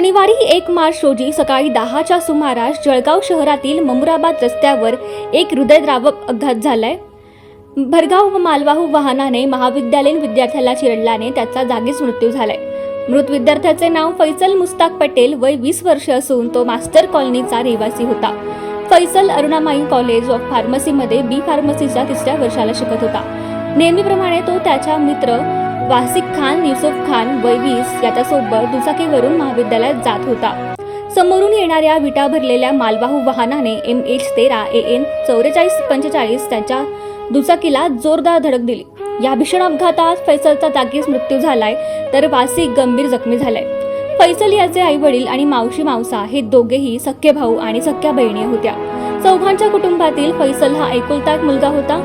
शनिवारी एक मार्च रोजी सकाळी दहाच्या सुमारास जळगाव शहरातील ममुराबाद रस्त्यावर एक हृदयद्रावक अपघात झालाय. भरगाव व मालवाहू वाहनाने महाविद्यालयीन विद्यार्थ्याला चिरडल्याने त्याचा जागीच मृत्यू झालाय. मृत विद्यार्थ्याचे नाव फैसल मुस्ताक पटेल वय वीस वर्ष असून तो मास्टर कॉलनीचा रहिवासी होता. फैसल अरुणामाई कॉलेज ऑफ फार्मसीमध्ये बी फार्मसीच्या तिसऱ्या वर्षाला शिकत होता. नेहमीप्रमाणे तो त्याच्या मित्र वासिक खान युसुफ खान वय वीस याच्यासोबत दुचाकीवरून महाविद्यालयात जात होता. समोरून येणाऱ्या विटा भरलेल्या मालवाहू वाहनाने एम एच तेरा ए एन चौवेचाळीस पंचेचाळीस त्यांच्या दुचाकीला जोरदार धडक दिली. या भीषण अपघातात फैसलचा जागीच मृत्यू झालाय तर वासिक गंभीर जखमी झालाय. फैसल याचे आई वडील आणि मावशी मावसा हे दोघेही सख्खे भाऊ आणि सख्ख्या बहिणी होत्या. चौघांच्या कुटुंबातील फैसल हा एकुलता एक मुलगा होता.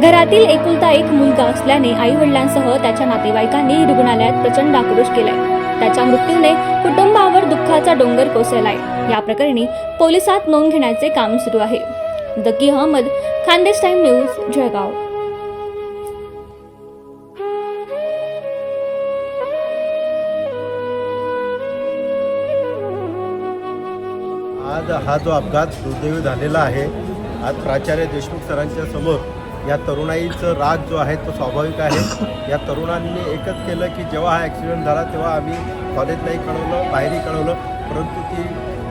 घरातील एकुलता एक मुलगा असल्याने आई वडिलांसह त्याच्या नातेवाईकांनी रुग्णालयात प्रचंड आक्रोश केलाय. त्याच्या मृत्यूने कुटुंबावर दुःखाचा डोंगर कोसळलाय. या प्रकरणी पोलिसात नोंद घेण्याचे काम सुरू आहे. दकी अहमद खानदेश टाइम न्यूज जळगाव. आज हा जो अपघात दुर्दैवी झालेला आहे आज प्राचार्य देशमुख सरांच्या समोर या तरुणाईचं राग जो आहे तो स्वाभाविक आहे. या तरुणांनी एकच केलं की जेव्हा हा ॲक्सिडेंट झाला तेव्हा आम्ही कॉलेजलाही कळवलं बाहेरही कळवलं. परंतु ती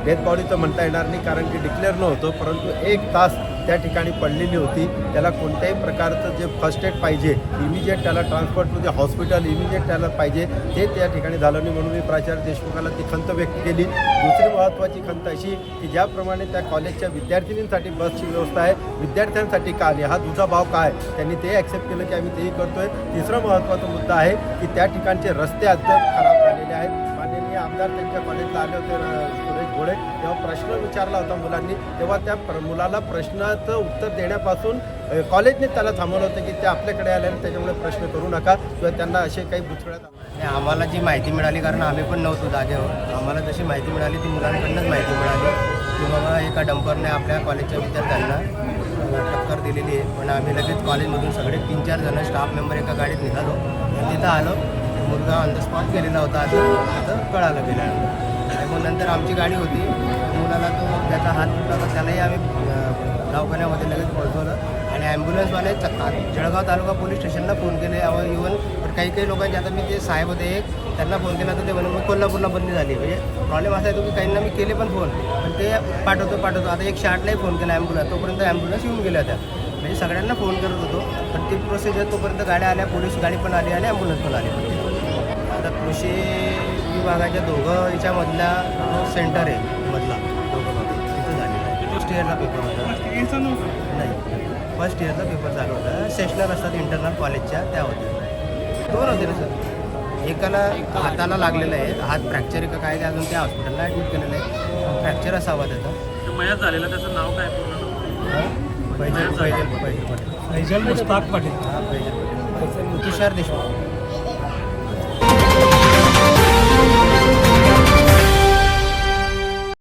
डेथ बॉडी तर म्हणता येणार नाही कारण की डिक्लेअर नव्हतं. परंतु एक तास त्या ठिकाणी पडलेली होती. त्याला कोणत्याही प्रकारचं जे फर्स्ट एड पाहिजे इमिजिएट त्याला ट्रान्सपोर्ट म्हणजे हॉस्पिटल इमिजिएट त्याला पाहिजे ते त्या ठिकाणी झालं नाही म्हणून मी प्राचार्य देशमुखाला ती खंत व्यक्त केली. दुसरी महत्त्वाची खंत अशी की ज्याप्रमाणे त्या कॉलेजच्या विद्यार्थिनींसाठी बसची व्यवस्था आहे विद्यार्थ्यांसाठी का आली हा तुझा भाव काय? त्यांनी ते ॲक्सेप्ट केलं की आम्ही तेही करतोय. तिसरा महत्त्वाचा मुद्दा आहे की त्या ठिकाणचे रस्ते अत्यंत खराब झालेले आहेत. माननीय आमदार त्यांच्या कॉलेजला आले होते घोडे जेव्हा प्रश्न विचारला होता मुलांनी. तेव्हा त्या प्र मुलाला प्रश्नाचं उत्तर देण्यापासून कॉलेजने त्याला थांबवलं होतं की ते आपल्याकडे आले आणि त्याच्यामुळे प्रश्न करू नका किंवा त्यांना असे काही बुचकळ्यात आम्हाला जी माहिती मिळाली कारण आम्ही पण नव्हतो जागेवर. आम्हाला जशी माहिती मिळाली ती मुलांकडूनच माहिती मिळाली. की बाबा एका डंपरने आपल्या कॉलेजच्या विद्यार्थ्यांना टक्कर दिलेली आहे. पण आम्ही लगेच कॉलेजमधून सगळे तीन चार जण स्टाफ मेंबर एका गाडीत निघालो. तिथं आलो. मुलगा ऑन द स्पॉट गेलेला होता. असं आता कळालं गेल्यानंतर आणि मग नंतर आमची गाडी होती. मुलाला तो त्याचा हात तुटला तर त्यालाही आम्ही दवाखान्यामध्ये लगेच पोहोचवलं. आणि ॲम्ब्युलन्सवाले च- जळगाव तालुका पोलीस स्टेशनला फोन केले. यावर इवन पण काही काही लोकांचे आता मी ते साहेब होते एक त्यांना फोन केला तर ते म्हणून मग कोल्हापूरला बदली झाली. म्हणजे प्रॉब्लेम असा येतो की काहींना मी केले पण फोन पण ते पाठवतो पाठवतो. आता एकशे आठलाही फोन केला ॲम्ब्युलन्स. तोपर्यंत ॲम्ब्युलन्स येऊन गेल्या होत्या. म्हणजे सगळ्यांना फोन करत होतो. पण ती प्रोसिजर तोपर्यंत गाड्या आल्या पोलीस गाडी पण आली आणि ॲम्ब्युलन्स पण आली. आता कृषी विभागाच्या दोघं याच्यामधल्या जो सेंटर आहे मधला. दोघं भाग, तिथं झालेला आहे. फर्स्ट इयरचा पेपर होता. नाही. फर्स्ट इयरचा पेपर चालू होता. सेशनल असतात इंटरनल कॉलेजच्या त्या होत्या दोन होते ना सर एकाला हाताला लागलेलं आहे. हात फ्रॅक्चर का काय ते अजून त्या हॉस्पिटलला ॲडमिट केलेलं आहे. फ्रॅक्चर असावा त्याचा. मयात झालेलं त्याचं नाव काय पूर्ण? फैजल मुस्ताक पाटील. हा पैजल पटेल. तुषार देशमुख.